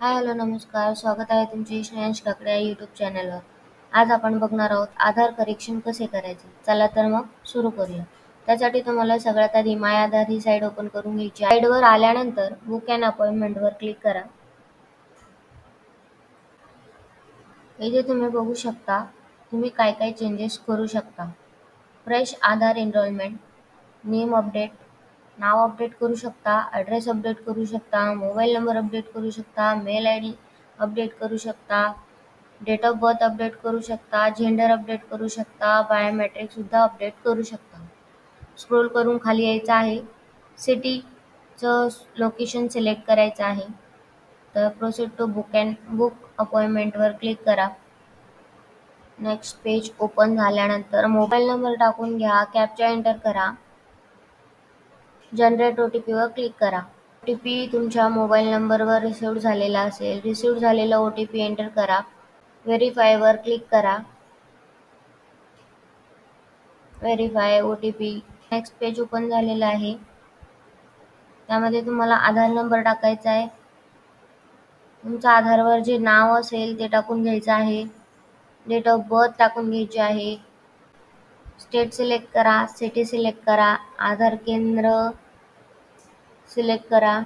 Hi hello नमस्कार. स्वागत आहे तुमचे श्रेयांश काकडे या यूट्यूब चॅनलवर आज आपण बघणार आहोत आधार करेक्शन कसे करायचे? चला तर मग सुरू करूया. त्यासाठी तुम्हाला सगळ्यात आधी माय आधार ही साईड ओपन करून घ्यायची साईडवर आल्यानंतर बुक अँड अपॉइंटमेंटवर क्लिक करा. इथे तुम्ही बघू शकता तुम्ही काय काय चेंजेस करू शकता. Fresh Aadhaar enrolment name update नाव अपडेट करू शकता ॲड्रेस अपडेट करू शकता मोबाईल नंबर अपडेट करू शकता मेल आय डी अपडेट करू शकता डेट ऑफ बर्थ अपडेट करू शकता जेंडर अपडेट करू शकता बायोमॅट्रिकसुद्धा अपडेट करू शकता. स्क्रोल करून खाली यायचं आहे. सिटीचं लोकेशन सिलेक्ट करायचं आहे. तर proceed to book and book अपॉइंटमेंटवर click करा. नेक्स्ट पेज ओपन झाल्यानंतर मोबाईल नंबर टाकून घ्या कॅपचा एंटर करा. जनरेट ओ टी पीवर क्लिक करा. ओ टी पी तुमच्या मोबाईल नंबरवर रिसिव्ह झालेला असेल रिसिव्ह झालेला ओ टी पी एंटर करा. व्हेरीफायवर क्लिक करा. Verify O T P next page open झालेलं आहे. त्यामध्ये तुम्हाला आधार नंबर टाकायचा आहे. तुमच्या आधारवर जे नाव असेल ते टाकून घ्यायचं आहे. डेट ऑफ बर्थ टाकून घ्यायची आहे. स्टेट सिलेक्ट करा सिटी सिलेक्ट करा आधार केंद्र सिलेक्ट करा.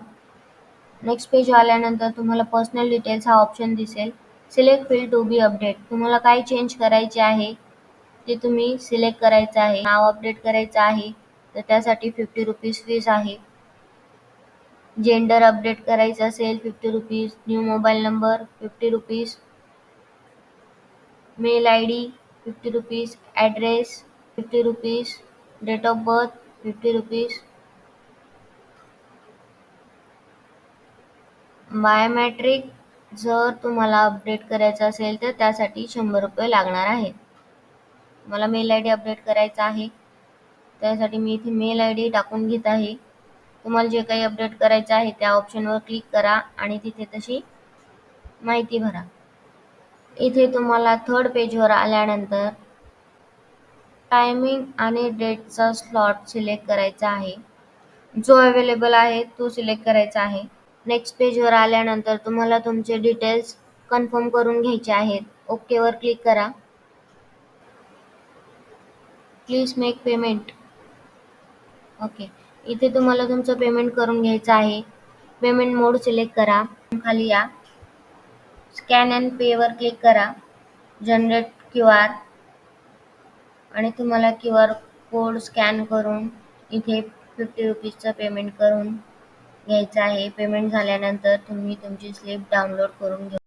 नेक्स्ट पेज आल्यानंतर तुम्हाला पर्सनल डिटेल्स हा ऑप्शन दिसेल. Select field to be update तुम्हाला काय चेंज करायचे आहे? ते तुम्ही सिलेक्ट करायचं आहे. नाव अपडेट करायचं आहे. तर त्यासाठी फिफ्टी रुपीज फीज आहे. जेंडर अपडेट करायचं असेल fifty rupees new mobile number fifty rupees mail I D fifty rupees address fifty rupees date of birth fifty rupees biometric जर तुम्हाला अपडेट करायचं असेल तर त्यासाठी शंभर रुपये लागणार आहेत मला मेल आय डी अपडेट करायचा आहे. त्यासाठी मी इथे मेल आय डी टाकून घेत आहे. तुम्हाला जे काही अपडेट करायचं आहे त्या ऑप्शनवर क्लिक करा आणि तिथे तशी माहिती भरा. इथे तुम्हाला थर्ड पेजवर आल्यानंतर टायमिंग आणि डेटचा स्लॉट सिलेक्ट करायचा आहे. जो अवेलेबल आहे तो सिलेक्ट करायचा आहे. नेक्स्ट पेजवर आल्यानंतर तुम्हाला तुमचे डिटेल्स कन्फर्म करून घ्यायचे आहेत. ओकेवर क्लिक करा. Please make payment okay. इथे तुम्हाला तुमचं पेमेंट करून घ्यायचं आहे. पेमेंट मोड सिलेक्ट करा. खाली या. स्कॅन अँड पेवर क्लिक करा. जनरेट क्यू आर आणि तुम्हाला क्यू आर कोड स्कॅन करून इथे फिफ्टी रुपीजचं पेमेंट करून घ्यायचं आहे. पेमेंट झाल्यानंतर तुम्ही तुमची स्लिप डाउनलोड करून घेऊ